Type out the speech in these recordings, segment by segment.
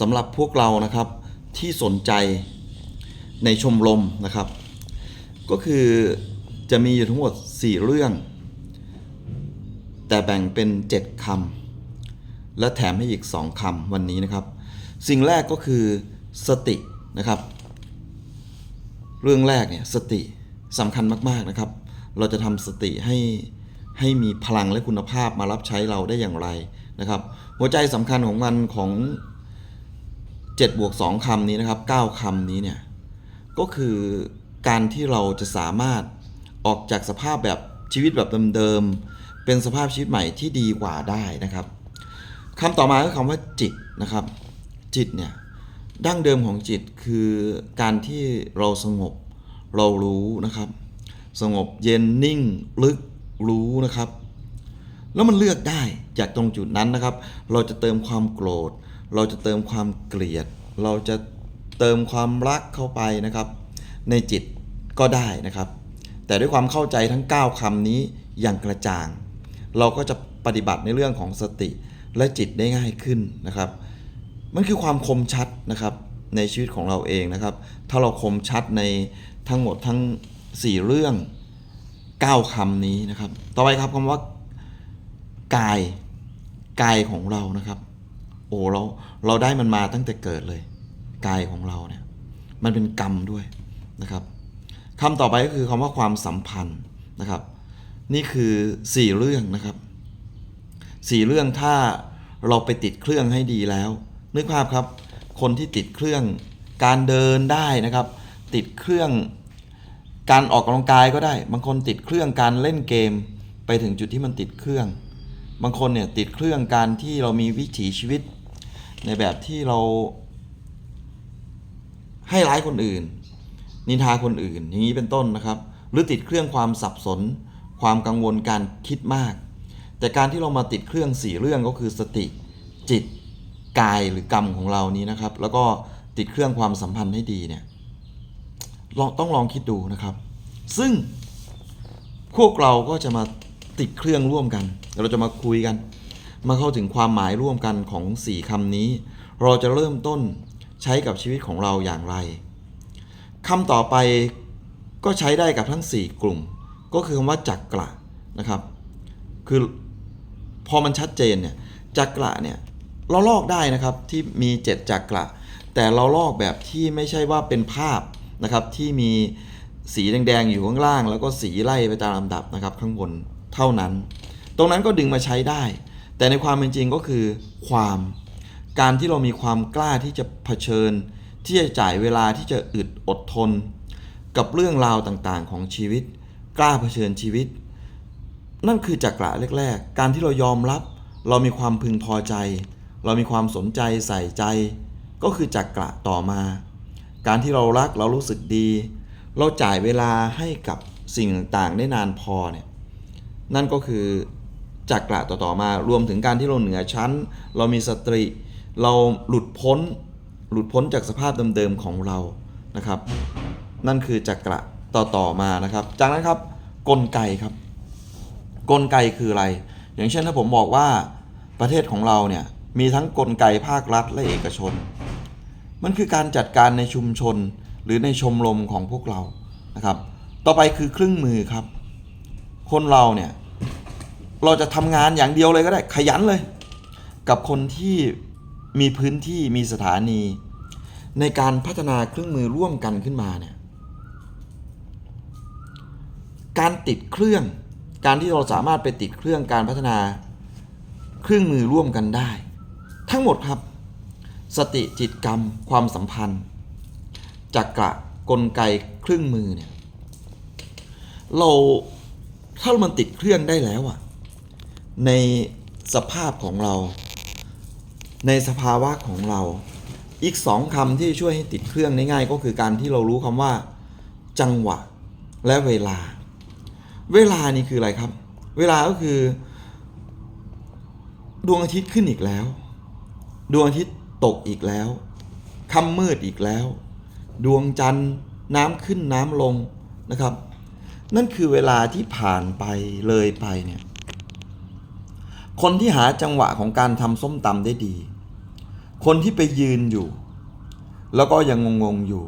สำหรับพวกเรานะครับที่สนใจในชมรมนะครับ ก็คือจะมีอยู่ทั้งหมด 4 เรื่อง แต่แบ่งเป็น 7คำและแถมให้อีก 2คำวันนี้นะครับ สิ่งแรกก็คือสตินะครับ เรื่องแรกเนี่ยสติสำคัญมาก ๆนะครับ เราจะทำสติให้ให้มีพลังและคุณภาพมารับใช้เราได้อย่างไรนะครับ หัวใจสำคัญของมันของ 7บวก2คำนี้นะครับ 9คำนี้เนี่ย ก็คือการที่เราจะสามารถออกจากสภาพแบบชีวิตแบบเดิมๆ เป็นสภาพชีวิตใหม่ที่ดีกว่าได้นะครับคำต่อมาคือคำว่าจิตนะครับ จิตเนี่ยดั้งเดิมของจิตคือการที่เราสงบเรารู้นะครับ สงบเย็นนิ่งลึกรู้นะครับ แล้วมันเลือกได้จากตรงจุดนั้นนะครับ เราจะเติมความโกรธ เราจะเติมความเกลียด เราจะเติมความรักเข้าไปนะครับ ในจิตก็ได้นะครับ แต่ด้วยความเข้าใจทั้ง 9คำนี้อย่างกระจ่าง เราก็จะปฏิบัติในเรื่องของสติและจิตได้ง่ายขึ้นนะครับ มันคือความคมชัดนะครับในชีวิตของเราเองนะครับ ถ้าเราคมชัดในทั้งหมดทั้ง 4 เรื่อง 9คำนี้นะครับ ต่อไปครับคำว่ากายกายของเรานะครับ โอ้เราเราได้มันมาตั้งแต่เกิดเลยกายของเราเนี่ยมันเป็นกรรมด้วยนะครับคำต่อไปก็คือคำว่าความสัมพันธ์นะครับ นี่คือ 4 เรื่องนะครับสี่เรื่องถ้าเราไปติดเครื่องให้ดีแล้ว นึกภาพครับ คนที่ติดเครื่องการเดินได้นะครับ ติดเครื่องการออกกำลังกายก็ได้ บางคนติดเครื่องการเล่นเกม ไปถึงจุดที่มันติดเครื่อง บางคนเนี่ยติดเครื่องการที่เรามีวิถีชีวิต ในแบบที่เรา ให้ร้ายคนอื่น นินทาคนอื่น อย่างนี้เป็นต้นนะครับ หรือติดเครื่องความสับสน ความกังวลการคิดมาก แต่การที่เรามาติดเครื่องสี่เรื่องก็คือสติจิตกายหรือกรรมของเรานี้นะครับ แล้วก็ติดเครื่องความสัมพันธ์ให้ดีเนี่ยลองต้องลองคิดดูนะครับ ซึ่งพวกเราก็จะมาติดเครื่องร่วมกัน เราจะมาคุยกัน มาเข้าถึงความหมายร่วมกันของสี่คำนี้ เราจะเริ่มต้นใช้กับชีวิตของเราอย่างไรคำต่อไปก็ใช้ได้กับทั้ง 4 กลุ่ม ก็คือคำว่าจักกระนะครับ คือพอมันชัดเจนเนี่ยจักระเนี่ยเราลอกได้นะครับที่มี7จักระแต่เราลอกแบบที่ไม่ใช่ว่าเป็นภาพนะครับที่มีสีแดงๆอยู่ข้างล่าง แล้วก็สีไล่ไปตามลำดับนะครับข้างบนเท่านั้น ตรงนั้นก็ดึงมาใช้ได้ แต่ในความเป็นจริงก็คือความ การที่เรามีความกล้าที่จะเผชิญ ที่จะจ่ายเวลาที่จะอึดอดทน กับเรื่องราวต่างๆของชีวิต กล้าเผชิญชีวิต นั่นคือจักระแรก ๆ การที่เรายอมรับ เรามีความพึงพอใจ เรามีความสนใจใส่ใจ ก็คือจักระต่อมา การที่เรารักเรารู้สึกดี เราจ่ายเวลาให้กับสิ่งต่างๆได้นานพอเนี่ยนั่นก็คือ จักระต่อๆมารวมถึงการที่เราเหนือชั้น เรามีสติเราหลุดพ้น หลุดพ้นจากสภาพเดิมๆของเรานะครับ นั่นคือจักระต่อๆมานะครับ จากนั้นครับกลไกครับ กลไกคืออะไร อย่างเช่นถ้าผมบอกว่าประเทศของเราเนี่ยมีทั้งกลไกภาครัฐและเอกชน มันคือการจัดการในชุมชนหรือในชมรมของพวกเรานะครับ ต่อไปคือเครื่องมือครับ คนเราเนี่ย เราจะทำงานอย่างเดียวเลยก็ได้ขยันเลย กับคนที่มีพื้นที่มีสถานี ในการพัฒนาเครื่องมือร่วมกันขึ้นมาเนี่ยการติดเครื่อง การที่เราสามารถไปติดเครื่องการพัฒนาเครื่องมือร่วมกันได้ ทั้งหมดครับ สติจิตกรรม ความสัมพันธ์จักระกลไกเครื่องมือเนี่ยเราถ้ามันติดเครื่องได้แล้วอะ ในสภาพของเรา ในสภาวะของเรา อีกสองคำที่ช่วยให้ติดเครื่องได้ง่ายก็คือการที่เรารู้คำว่า จังหวะ และเวลา เวลานี่คืออะไรครับ เวลาก็คือ ดวงอาทิตย์ขึ้นอีกแล้ว ดวงอาทิตย์ตกอีกแล้วค่ำมืดอีกแล้ว ดวงจันทร์น้ำขึ้นน้ำลงนะครับ นั่นคือเวลาที่ผ่านไปเลยไปเนี่ย คนที่หาจังหวะของการทำส้มตำได้ดี คนที่ไปยืนอยู่ แล้วก็ยังงงๆอยู่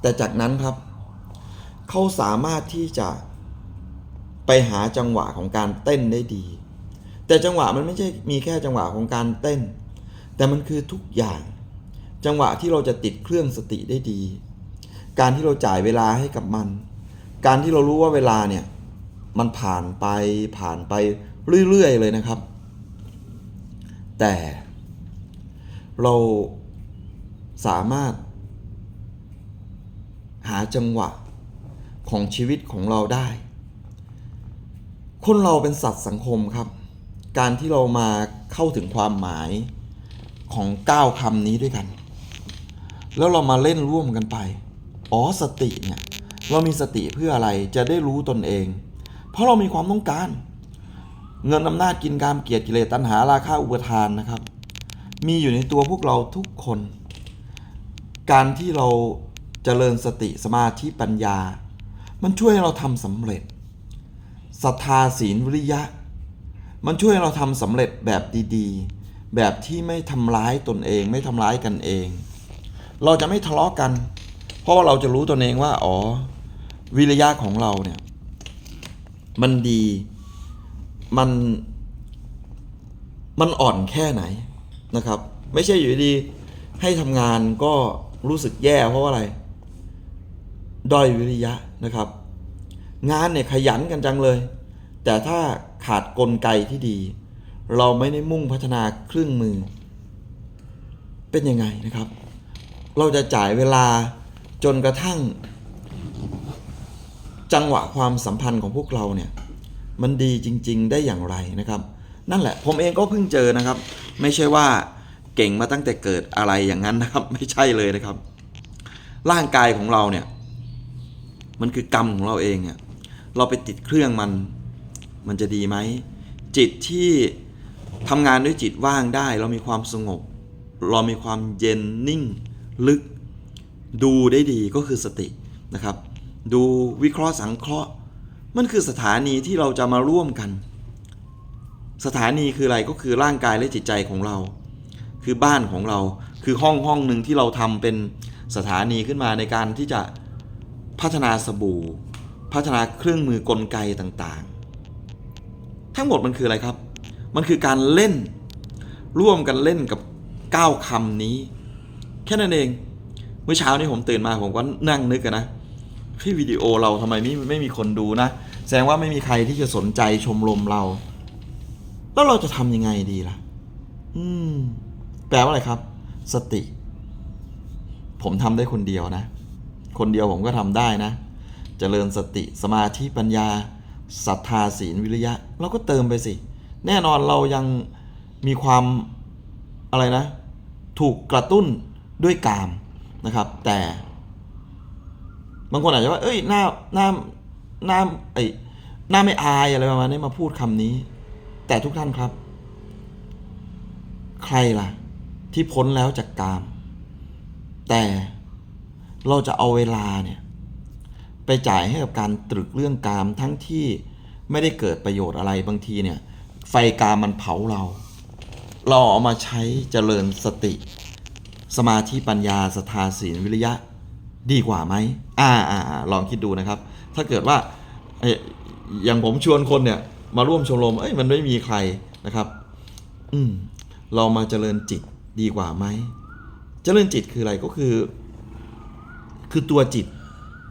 แต่จากนั้นครับ เขาสามารถที่จะไปหาจังหวะของการเต้นได้ดี แต่จังหวะมันไม่ใช่มีแค่จังหวะของการเต้น แต่มันคือทุกอย่าง จังหวะที่เราจะติดเครื่องสติได้ดี การที่เราจ่ายเวลาให้กับมัน การที่เรารู้ว่าเวลาเนี่ยมันผ่านไปผ่านไป เรื่อยๆเลยนะครับ แต่เราสามารถ หาจังหวะของชีวิตของเราได้ คนเราเป็นสัตว์สังคมครับ การที่เรามาเข้าถึงความหมายของก้าคำนี้ด้วยกัน แล้วเรามาเล่นร่วมกันไป อ๋อสติเนี่ย เรามีสติเพื่ออะไรจะได้รู้ตนเอง เพราะเรามีความต้องการ เงินอำนาจกินการเกียรติกิเลสตัณหาราคะอุปทานนะครับ มีอยู่ในตัวพวกเราทุกคน การที่เราเจริญสติสมาธิปัญญา มันช่วยให้เราทำสำเร็จศรัทธาศีลวิริยะ มันช่วยให้เราทำสำเร็จแบบดีๆ แบบที่ไม่ทำร้ายตนเอง ไม่ทำร้ายกันเอง เราจะไม่ทะเลาะกัน เพราะว่าเราจะรู้ตนเองว่า อ๋อ วิริยะของเราเนี่ย มันดี มันมันอ่อนแค่ไหนนะครับ ไม่ใช่อยู่ดีให้ทำงานก็รู้สึกแย่เพราะว่าอะไรด้อยวิริยะนะครับ งานเนี่ยขยันกันจังเลย แต่ถ้าขาดกลไกที่ดี เราไม่ได้มุ่งพัฒนาเครื่องมือ เป็นยังไงนะครับ เราจะจ่ายเวลาจนกระทั่ง จังหวะความสัมพันธ์ของพวกเราเนี่ย มันดีจริง ๆ ได้อย่างไรนะครับ นั่นแหละผมเองก็เพิ่งเจอนะครับ ไม่ใช่ว่าเก่งมาตั้งแต่เกิดอะไรอย่างนั้นนะครับ ไม่ใช่เลยนะครับ ร่างกายของเราเนี่ย มันคือกรรมของเราเองเนี่ยเราไปติดเครื่องมัน มันจะดีไหมจิตที่ทำงานด้วยจิตว่างได้ เรามีความสงบ เรามีความเย็นนิ่ง ลึก ดูได้ดีก็คือสตินะครับ ดูวิเคราะห์สังเคราะห์ มันคือสถานีที่เราจะมาร่วมกัน สถานีคืออะไรก็คือร่างกายและจิตใจของเรา คือบ้านของเราคือห้องห้องหนึ่งที่เราทำเป็นสถานีขึ้นมาในการที่จะพัฒนาสบู่ พัฒนาเครื่องมือกลไกต่างๆ ทั้งหมดมันคืออะไรครับ มันคือการเล่นร่วมกันเล่นกับก้าคำนี้ แค่นั้นเอง เมื่อเช้านี้ผมตื่นมาผมก็นั่งนึกกันนะที่วิดีโอเราทำไมไม่ไม่มีคนดูนะ แสดงว่าไม่มีใครที่จะสนใจชมรมเรา แล้วเราจะทำยังไงดีล่ะ อืม แปลว่าอะไรครับ สติ ผมทำได้คนเดียวนะ คนเดียวผมก็ทำได้นะเจริญสติสมาธิปัญญาศรัทธาศีลวิริยะ เราก็เติมไปสิ แน่นอนเรายังมีความอะไรนะ ถูกกระตุ้นด้วยกามนะครับ แต่ บางคนอาจจะว่า เอ้ยหน้าหน้า หน้าไอ้หน้าไม่อายอะไรประมาณนี้มาพูดคำนี้ แต่ทุกท่านครับ ใครล่ะ ที่พ้นแล้วจากกาม แต่เราจะเอาเวลาเนี่ย ไปจ่ายให้กับการตรึกเรื่องกามทั้งที่ไม่ได้เกิดประโยชน์อะไรบางทีเนี่ย ไฟกามมันเผาเรา เราเอามาใช้เจริญสติ สมาธิปัญญาสทาศีลวิริยะ ดีกว่าไหมอ่าอ่าลองคิดดูนะครับ ถ้าเกิดว่าอยอย่างผมชวนคนเนี่ยมาร่วมชมรมเอ้ยมันไม่มีใครนะครับ อืมเรามาเจริญจิตดีกว่าไหมเจริญจิตคืออะไรก็คือ คือตัวจิต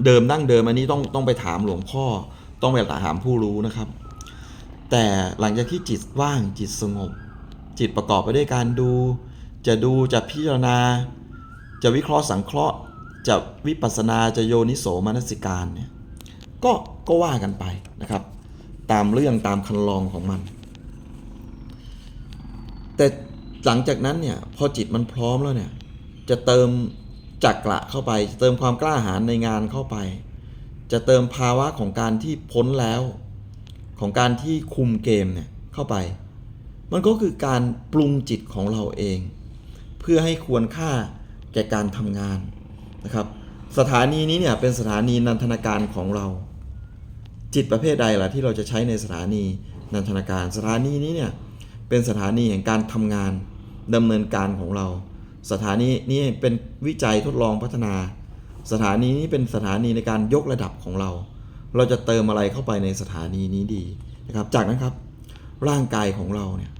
เดิมดั้งเดิมอันนี้ต้องต้องไปถามหลวงพ่อ ต้องไปถามผู้รู้นะครับ แต่หลังจากที่จิตว่างจิตสงบ จิตประกอบไปด้วยการดู จะดูจะพิจารณา จะวิเคราะห์สังเคราะห์ จะวิปัสสนาจะโยนิโสมนสิการเนี่ย ก็ก็ว่ากันไปนะครับ ตามเรื่องตามคันลองของมัน แต่หลังจากนั้นเนี่ยพอจิตมันพร้อมแล้วเนี่ยจะเติมจักระเข้าไปเติมความกล้าหาญในงานเข้าไป จะเติมภาวะของการที่พ้นแล้ว ของการที่คุมเกมเนี่ยเข้าไป มันก็คือการปรุงจิตของเราเอง เพื่อให้ควรค่าแก่การทำงานนะครับ สถานีนี้เนี่ยเป็นสถานีนันทนาการของเรา จิตประเภทใดล่ะที่เราจะใช้ในสถานีนันทนาการ สถานีนี้เนี่ยเป็นสถานีแห่งการทำงานดำเนินการของเรา สถานีนี้เป็นวิจัยทดลองพัฒนา สถานีนี้เป็นสถานีในการยกระดับของเรา เราจะเติมอะไรเข้าไปในสถานีนี้ดีนะครับ จากนั้นครับร่างกายของเราเนี่ย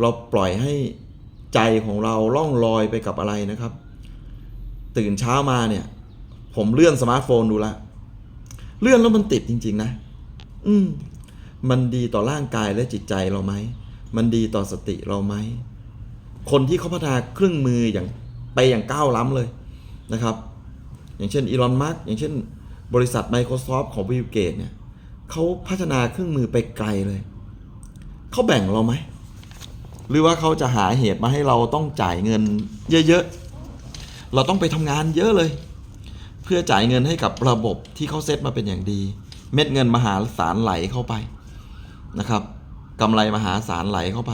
เราปล่อยให้ใจของเราล่องลอยไปกับอะไรนะครับ ตื่นเช้ามาเนี่ย ผมเลื่อนสมาร์ทโฟนดูละเลื่อนแล้วมันติดจริง ๆ นะ อืม มันดีต่อร่างกายและจิตใจเราไหม มันดีต่อสติเราไหม คนที่เขาพัฒนาเครื่องมืออย่างไปอย่างก้าวล้ำเลยนะครับ อย่างเช่นอีลอนมัสอย่างเช่น บริษัท Microsoft ของบิลเกตเนี่ยเขาพัฒนาเครื่องมือไปไกลเลย เขาแบ่งเราไหม หรือว่าเขาจะหาเหตุมาให้เราต้องจ่ายเงินเยอะๆ เราต้องไปทำงานเยอะเลย เพื่อจ่ายเงินให้กับระบบที่เขาเซตมาเป็นอย่างดี เม็ดเงินมหาศาลไหลเข้าไปนะครับกำไรมหาศาลไหลเข้าไป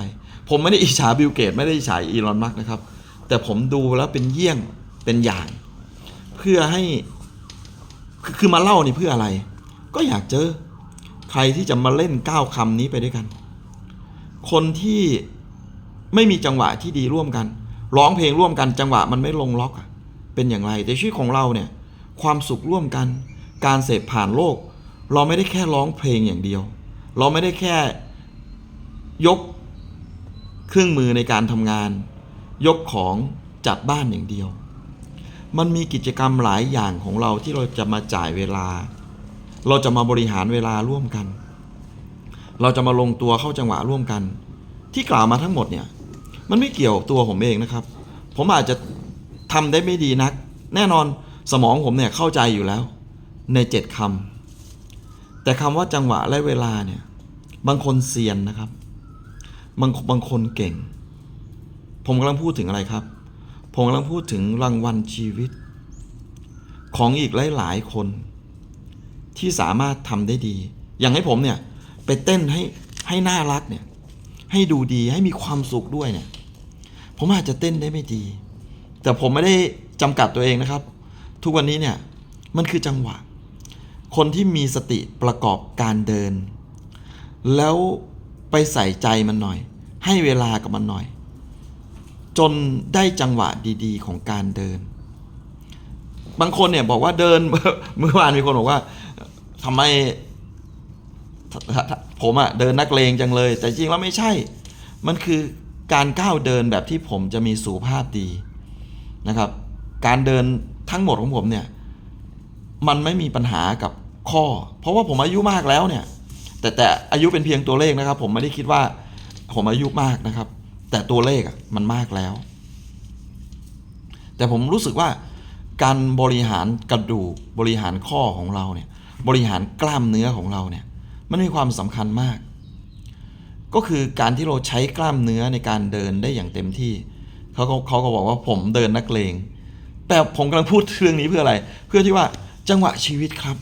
ผมไม่ได้อิจฉาบิลเกตไม่ได้อิจฉาอีลอนมัสก์นะครับ แต่ผมดูแล้วเป็นเยี่ยงเป็นอย่าง เพื่อให้คือคือมาเล่านี่เพื่ออะไร ก็อยากเจอ ใครที่จะมาเล่นก้าวคำนี้ไปด้วยกัน คนที่ไม่มีจังหวะที่ดีร่วมกัน ร้องเพลงร่วมกันจังหวะมันไม่ลงล็อกอะเป็นอย่างไรแต่ชีวิตของเราเนี่ยความสุขร่วมกัน การเสพผ่านโลก เราไม่ได้แค่ร้องเพลงอย่างเดียว เราไม่ได้แค่ยกเครื่องมือในการทำงาน ยกของจัดบ้านอย่างเดียว มันมีกิจกรรมหลายอย่างของเราที่เราจะมาจ่ายเวลา เราจะมาบริหารเวลาร่วมกัน เราจะมาลงตัวเข้าจังหวะร่วมกัน ที่กล่าวมาทั้งหมดเนี่ย มันไม่เกี่ยวตัวผมเองนะครับ ผมอาจจะทำได้ไม่ดีนัก แน่นอนสมองผมเนี่ยเข้าใจอยู่แล้ว ในเจ็ดคำแต่คำว่าจังหวะและเวลาเนี่ย บางคนเซียนนะครับ บางบางคนเก่ง ผมกำลังพูดถึงอะไรครับ ผมกำลังพูดถึงรางวัลชีวิต ของอีกหลายๆคน ที่สามารถทำได้ดี อย่างให้ผมเนี่ย ไปเต้นให้ให้น่ารักเนี่ยให้ดูดีให้มีความสุขด้วยเนี่ย ผมอาจจะเต้นได้ไม่ดี แต่ผมไม่ได้จำกัดตัวเองนะครับ ทุกวันนี้เนี่ยมันคือจังหวะ คนที่มีสติประกอบการเดิน แล้วไปใส่ใจมันหน่อย ให้เวลากับมันหน่อย จนได้จังหวะดี ๆ ของการเดิน บางคนเนี่ยบอกว่าเดินเมื่อวานมีคนบอกว่าทำไมผมอะเดินนักเลงจังเลย แต่จริงแล้วไม่ใช่ มันคือ การก้าวเดินแบบที่ผมจะมีสุขภาพดีนะครับ การเดินทั้งหมดของผมเนี่ยมันไม่มีปัญหากับข้อ เพราะว่าผมอายุมากแล้วเนี่ย แต่แต่อายุเป็นเพียงตัวเลขนะครับ ผมไม่ได้คิดว่าผมอายุมากนะครับ แต่ตัวเลขอะมันมากแล้ว แต่ผมรู้สึกว่าการบริหารกระดูกบริหารข้อของเราเนี่ยบริหารกล้ามเนื้อของเราเนี่ยมันมีความสำคัญมาก ก็คือการที่เราใช้กล้ามเนื้อในการเดินได้อย่างเต็มที่เขาก็เขาก็บอกว่าผมเดินนักเลง แต่ผมกำลังพูดเรื่องนี้เพื่ออะไร เพื่อที่ว่าจังหวะชีวิตครับ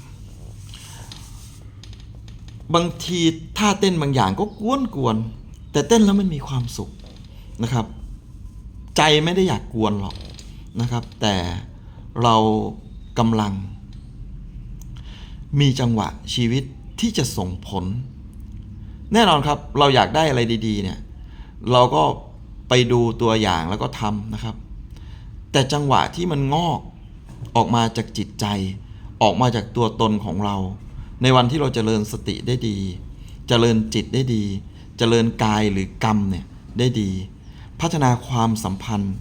บางทีท่าเต้นบางอย่างก็กวนกวนๆแต่เต้นแล้วมันมีความสุขนะครับ ใจไม่ได้อยากกวนหรอกนะครับ แต่เรากำลัง มีจังหวะชีวิตที่จะส่งผล แน่นอนครับเราอยากได้อะไรดีๆเนี่ยเราก็ไปดูตัวอย่างแล้วก็ทำนะครับ แต่จังหวะที่มันงอกออกมาจากจิตใจ ออกมาจากตัวตนของเรา ในวันที่เราจเจริญสติได้ดีจเจริญจิตได้ดีจเจริญกายหรือกรรมเนี่ยได้ดี พัฒนาความสัมพันธ์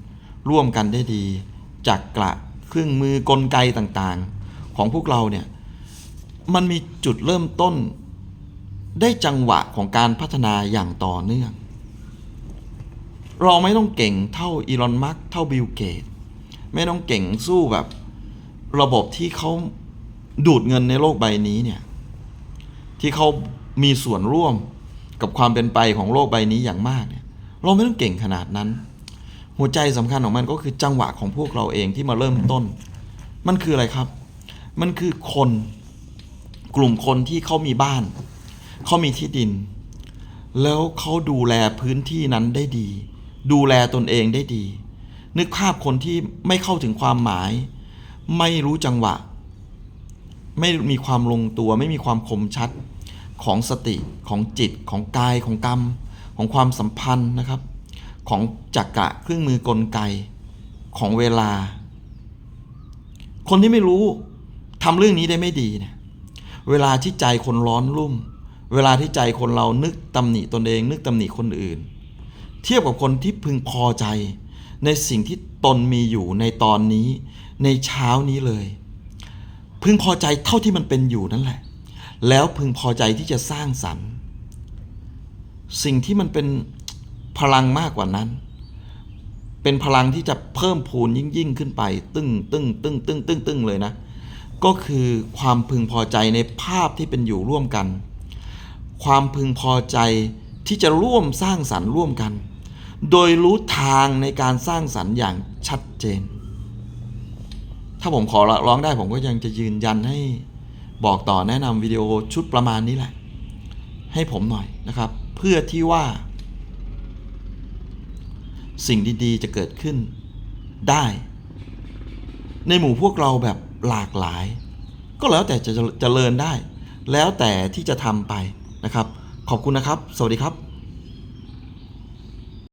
ร่วมกันได้ดีจากกระเครื่องมือกลไกต่างๆ ของพวกเราเนี่ยมันมีจุดเริ่มต้น ได้จังหวะของการพัฒนาอย่างต่อเนื่อง เราไม่ต้องเก่งเท่าอีลอนมัสก์เท่าบิลเกต ไม่ต้องเก่งสู้แบบระบบที่เขาดูดเงินในโลกใบนี้เนี่ย ที่เขามีส่วนร่วมกับความเป็นไปของโลกใบนี้อย่างมากเนี่ย เราไม่ต้องเก่งขนาดนั้น หัวใจสำคัญของมันก็คือจังหวะของพวกเราเองที่มาเริ่มต้น มันคืออะไรครับ มันคือคนกลุ่มคนที่เขามีบ้าน เขามีที่ดิน แล้วเขาดูแลพื้นที่นั้นได้ดี ดูแลตนเองได้ดี นึกภาพคนที่ไม่เข้าถึงความหมาย ไม่รู้จังหวะ ไม่มีความลงตัว ไม่มีความคมชัดของสติของจิตของกายของกรรม ของความสัมพันธ์นะครับ ของจักระเครื่องมือกลไกของเวลา คนที่ไม่รู้ทำเรื่องนี้ได้ไม่ดีเนี่ยเวลาที่ใจคนร้อนรุ่ม เวลาที่ใจคนเรานึกตำหนิตนเอง นึกตำหนิคนอื่น เทียบกับคนที่พึงพอใจ ในสิ่งที่ตนมีอยู่ในตอนนี้ ในเช้านี้เลย พึงพอใจเท่าที่มันเป็นอยู่นั่นแหละ แล้วพึงพอใจที่จะสร้างสรรค์ สิ่งที่มันเป็นพลังมากกว่านั้น เป็นพลังที่จะเพิ่มพูนยิ่งยิ่งขึ้นไป ตึ้งตึ้งตึ้งตึ้งตึ้งตึ้งเลยนะ ก็คือความพึงพอใจในภาพที่เป็นอยู่ร่วมกัน ความพึงพอใจที่จะร่วมสร้างสรรค์ร่วมกัน โดยรู้ทางในการสร้างสรรค์อย่างชัดเจน ถ้าผมขอร้องได้ผมก็ยังจะยืนยันให้บอกต่อแนะนำวิดีโอชุดประมาณนี้แหละ ให้ผมหน่อยนะครับ เพื่อที่ว่า สิ่งดีๆจะเกิดขึ้นได้ ในหมู่พวกเราแบบหลากหลาย ก็แล้วแต่จะจะเจริญได้ แล้วแต่ที่จะทำไป นะครับ ขอบคุณนะครับ สวัสดีครับ